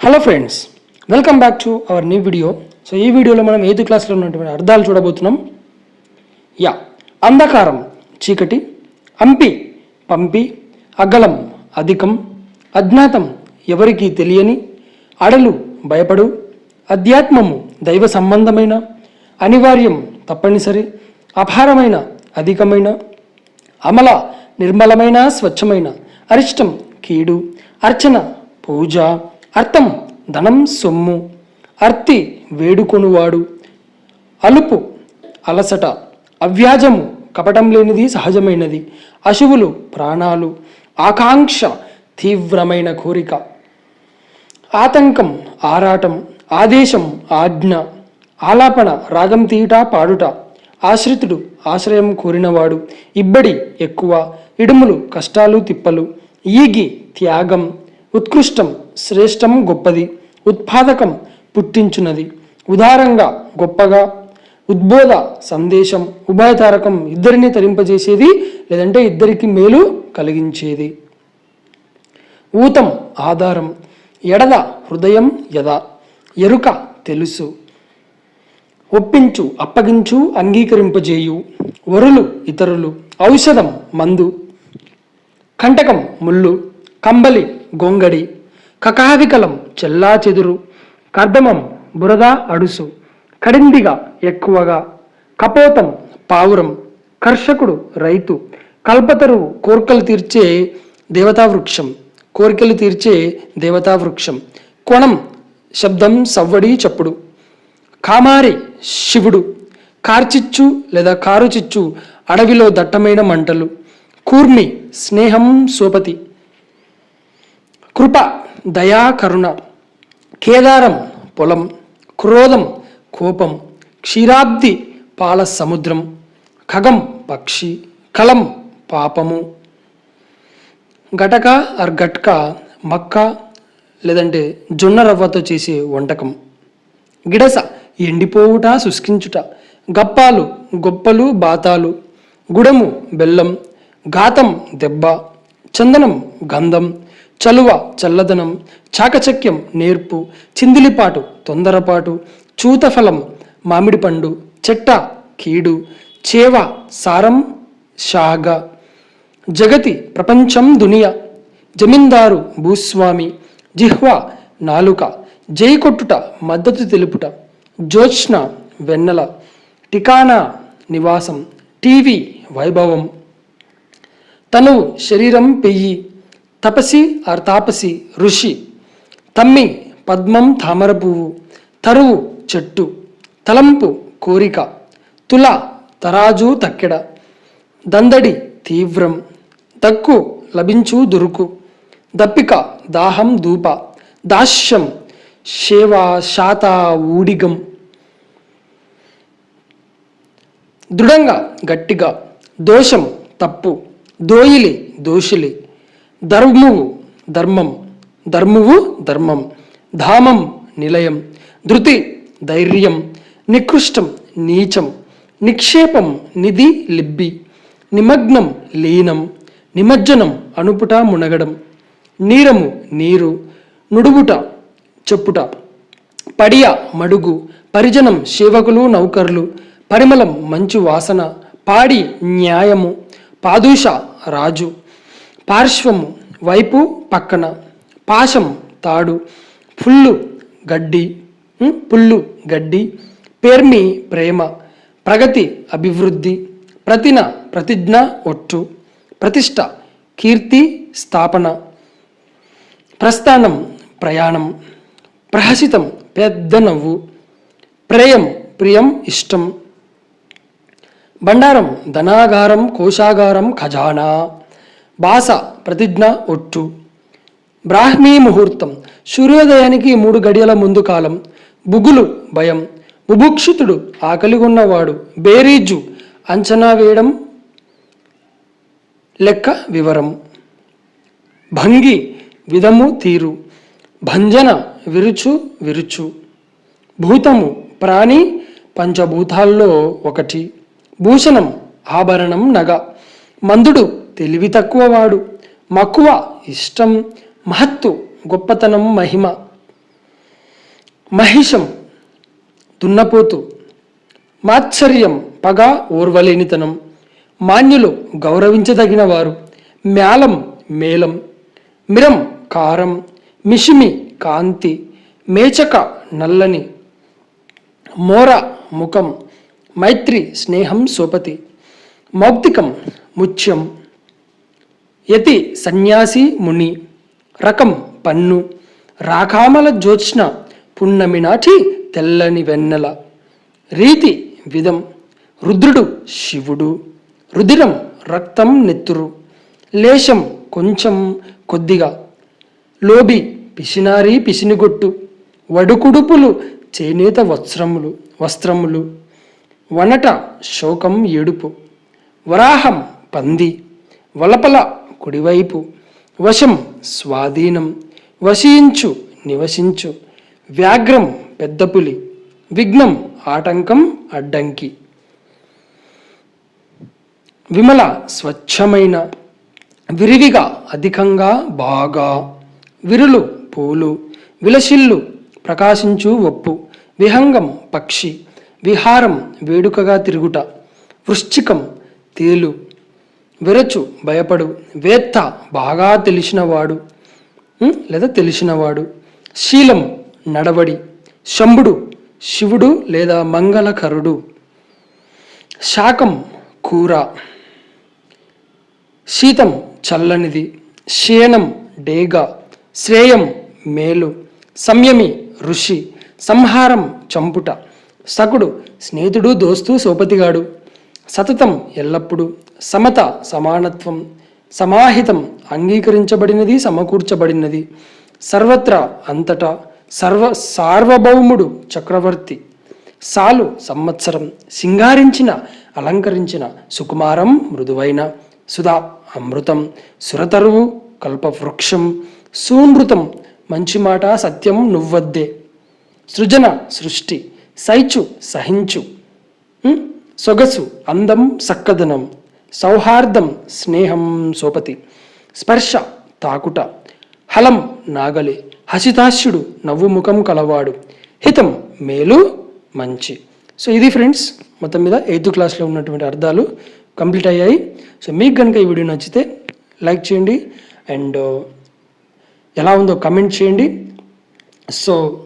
Hello friends welcome back to our new video so ఈ వీడియోలో మనం ఎయిత్ క్లాస్లో ఉన్నటువంటి అర్థాలు చూడబోతున్నాం. యా అంధకారం చీకటి అంపి పంపి అగలం అధికం అజ్ఞాతం ఎవరికి తెలియని అడలు భయపడు అధ్యాత్మము దైవ సంబంధమైన అనివార్యం తప్పనిసరి అపారమైన అధికమైన అమల నిర్మలమైన స్వచ్ఛమైన అరిష్టం కీడు అర్చన పూజ అర్థం ధనం సొమ్ము అర్తి వేడుకొనువాడు అలుపు అలసట అవ్యాజము కపటం లేనిది సహజమైనది అశువులు ప్రాణాలు ఆకాంక్ష తీవ్రమైన కోరిక ఆతంకం ఆరాటం ఆదేశం ఆజ్ఞ ఆలాపన రాగం తీయుట పాడుట. ఆశ్రితుడు ఆశ్రయం కోరినవాడు. ఇబ్బడి ఎక్కువ ఇడుములు కష్టాలు తిప్పలు. ఈగి త్యాగం ఉత్కృష్టం శ్రేష్టం గొప్పది. ఉత్పాదకం పుట్టించున్నది ఉదారంగా గొప్పగా. ఉద్బోధ సందేశం ఉభయతారకం ఇద్దరిని తరింపజేసేది లేదంటే ఇద్దరికి మేలు కలిగించేది. ఊతం ఆధారం ఎడద హృదయం యద ఎరుక తెలుసు. ఒప్పించు అప్పగించు అంగీకరింపజేయు. వరులు ఇతరులు ఔషధం మందు. కంటకం ముళ్ళు. కంబలి గొంగడి. కకావికలం చెల్లా చెదురు. కర్దమం బురద అడుసు. కడిందిగా ఎక్కువగా. కపోతం పావురం. కర్షకుడు రైతు. కల్పతరువు కోర్కలు తీర్చే దేవతా వృక్షం కోరికలు తీర్చే దేవతా వృక్షం కొణం శబ్దం సవ్వడి చప్పుడు. కామారి శివుడు కార్చిచ్చు లేదా కారుచిచ్చు అడవిలో దట్టమైన మంటలు. కూర్మి స్నేహం సోపతి. కృప దయా కరుణ. కేదారం పొలం క్రోధం కోపం. క్షీరాబ్ది పాల సముద్రం. ఖగం పక్షి కలం పాపము. గటక ఆర్ గట్క మక్క లేదంటే జొన్న రవ్వతో చేసే వంటకం. గిడస ఎండిపోవుట శుష్కించుట. గప్పాలు గొప్పలు బాతాలు. గుడము బెల్లం. ఘాతం దెబ్బ. చందనం గంధం. చలువ చల్లదనం. చాకచక్యం నేర్పు. చిందిలిపాటు తొందరపాటు. చూతఫలం మామిడి పండు చెట్ట కీడు. చేవ సారం షాగ. జగతి ప్రపంచం దునియా. జమీందారు భూస్వామి. జిహ్వ నాలుక. జై కొట్టుట మద్దతు తెలుపుట. జ్యోత్స్న వెన్నెల టికానా నివాసం టీవీ వైభవం. తను శరీరం పెయ్యి తపసి ఆర్ తాపసి ఋషి. తమ్మి పద్మం తామర పువ్వు తరువు చెట్టు తలంపు కోరిక తుల తరాజు తక్కెడ దందడి తీవ్రం దక్కు లభించు దురుకు దప్పిక దాహం దూప దాస్యం శేవ శాత ఊడిగం. దృఢంగా గట్టిగా దోషం తప్పు దోయిలి దోషులి ధర్మువు ధర్మం ధర్మువు ధర్మం ధామం నిలయం ధృతి ధైర్యం నికృష్టం నీచం నిక్షేపం నిధి లిబ్బి నిమగ్నం లీనం నిమజ్జనం అనుపుట మునగడం నీరము నీరు నుడుగుట చెప్పుట పడియ మడుగు పరిజనం సేవకులు నౌకర్లు పరిమళం మంచు వాసన పాడి న్యాయము పాదూష రాజు పార్శ్వము వైపు పక్కన పాశం తాడు పుల్లు గడ్డి పుల్లు గడ్డి పేర్మి ప్రేమ ప్రగతి అభివృద్ధి ప్రతిన ప్రతిజ్ఞ ఒట్టు ప్రతిష్ట కీర్తి స్థాపన ప్రస్థానం ప్రయాణం ప్రహసితం పెద్ద నవ్వు ప్రేయం ప్రియం ఇష్టం. బండారం ధనాగారం కోశాగారం ఖజానా బాస ప్రతిజ్ఞ ఒట్టు. బ్రాహ్మీ ముహూర్తం సూర్యోదయానికి మూడు గడియల ముందు కాలం బుగులు భయం. బుభుక్షితుడు ఆకలిగొన్నవాడు బేరీజు అంచనా వేయడం లెక్క వివరం. భంగి విధము తీరు. భంజన విరుచు విరుచు. భూతము ప్రాణి పంచభూతాల్లో ఒకటి. భూషణం ఆభరణం నగ. మందుడు తెలివి తక్కువవాడు మక్కువ ఇష్టం మహత్తు గొప్పతనం మహిమ. మహిషం దున్నపోతు. మాత్సర్యం పగ ఓర్వలేనితనం. మాన్యులు గౌరవించదగిన వారు మ్యాలం మేలం మిరం కారం. మిషిమి కాంతి. మేచక నల్లని. మోర ముఖం. మైత్రి స్నేహం సోపతి. మౌక్తికం ముత్యం. యతి సన్యాసి ముని. రకం పన్ను. రాకామల జ్యోత్స్న. పున్నమి నాటి తెల్లని వెన్నెల. రీతి విధం. రుద్రుడు శివుడు. రుధిరం రక్తం నెత్తురు. లేశం కొంచెం కొద్దిగా. లోబి పిసినారి పిసినిగొట్టు. వడుకుడుపులు చేనేత వస్త్రములు వస్త్రములు. వనట శోకం ఏడుపు వరాహం పంది వలపల కుడివైపు వశం స్వాధీనం వశయించు నివసించు వ్యాఘ్రం పెద్దపులి విఘ్నం ఆటంకం అడ్డంకి. విమల స్వచ్ఛమైన విరివిగా అధికంగా బాగా విరులు పూలు విలసిల్లు ప్రకాశించు ఒప్పు విహంగం పక్షి విహారం వేడుకగా తిరుగుట వృశ్చికం తేలు విరచు భయపడు వేత్త బాగా తెలిసినవాడు లేదా తెలిసినవాడు శీలం నడవడి శంభుడు శివుడు లేదా మంగళకరుడు శాకం కూర శీతం చల్లనిది శయనం డేగ శ్రేయం మేలు సంయమి ఋషి సంహారం చంపుట. సకుడు స్నేహితుడు దోస్తు సోపతిగాడు. సతతం ఎల్లప్పుడూ సమత సమానత్వం సమాహితం అంగీకరించబడినది సమకూర్చబడినది. సర్వత్రా అంతటా సర్వ సార్వభౌముడు చక్రవర్తి. సాలు సంవత్సరం సింగారించిన అలంకరించిన సుకుమారం మృదువైన. సుధా అమృతం సురతరువు కల్పవృక్షం సూనృతం మంచి మాట సత్యం నువ్వద్దే. సృజన సృష్టి సైచు సహించు. సొగసు అందం సక్కదనం. సౌహార్దం స్నేహం సోపతి. స్పర్శ తాకుట. హలం నాగలి. హసితాస్యుడు నవ్వు ముఖం కలవాడు. హితం మేలు మంచి. సో ఇది ఫ్రెండ్స్ మొత్తం మీద ఎయిత్ క్లాస్లో ఉన్నటువంటి అర్థాలు కంప్లీట్ అయ్యాయి. సో మీకు కనుక ఈ వీడియో నచ్చితే లైక్ చేయండి. అండ్ ఎలా ఉందో కమెంట్ చేయండి. So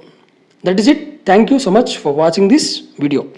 that is it. Thank you so much for watching this video.